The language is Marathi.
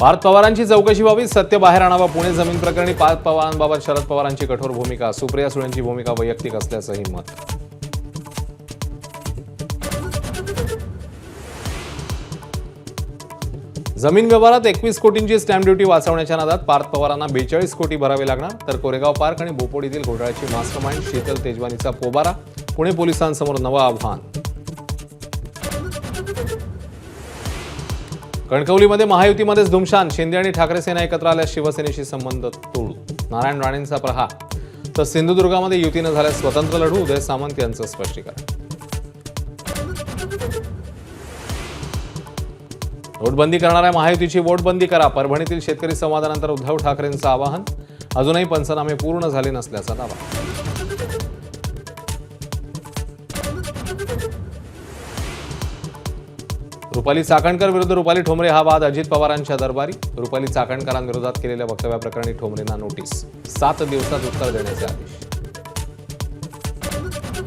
पार्थ पवारांची चौकशी व्हावी सत्य बाहेर आणावा. पुणे जमीन प्रकरणी पार्थ पवारांबाबत शरद पवारांची कठोर भूमिका. सुप्रिया सुळेंची भूमिका वैयक्तिक असल्याचंही मत. जमीन व्यवहारात एकवीस कोटींची स्टॅम्प ड्युटी वाचवण्याच्या नादात पार्थ पवारांना बेचाळीस कोटी भरावे लागणार तर कोरेगाव पार्क आणि बोपोडीतील घोटाळ्याची मास्टरमाइंड शीतल तेजवानीचा पोबारा पुणे पोलिसांसमोर नवं आव्हान. कणकवलीमध्ये महायुतीमध्येच धुमशान. शिंदे आणि ठाकरे सेना एकत्र आल्यास शिवसेनेशी संबंध तोडू नारायण राणेंचा प्रहार. तर सिंधुदुर्गामध्ये युतीनं झाल्यास स्वतंत्र लढू. उदय सामंत यांचं स्पष्टीकरण. नोटबंदी करणाऱ्या महायुतीची वोटबंदी करा. परभणीतील शेतकरी संवादानंतर उद्धव ठाकरेंचं आवाहन. अजूनही पंचनामे पूर्ण झाले नसल्याचा दावा. रुपाली चाकणकर विरुद्ध रुपाली ठोंबरे हा वाद अजित पवारांच्या दरबारी. रुपाली चाकणकरांविरोधात केलेल्या वक्तव्याप्रकरणी ठोंबरेंना नोटीस. सात दिवसात उत्तर देण्याचे आदेश.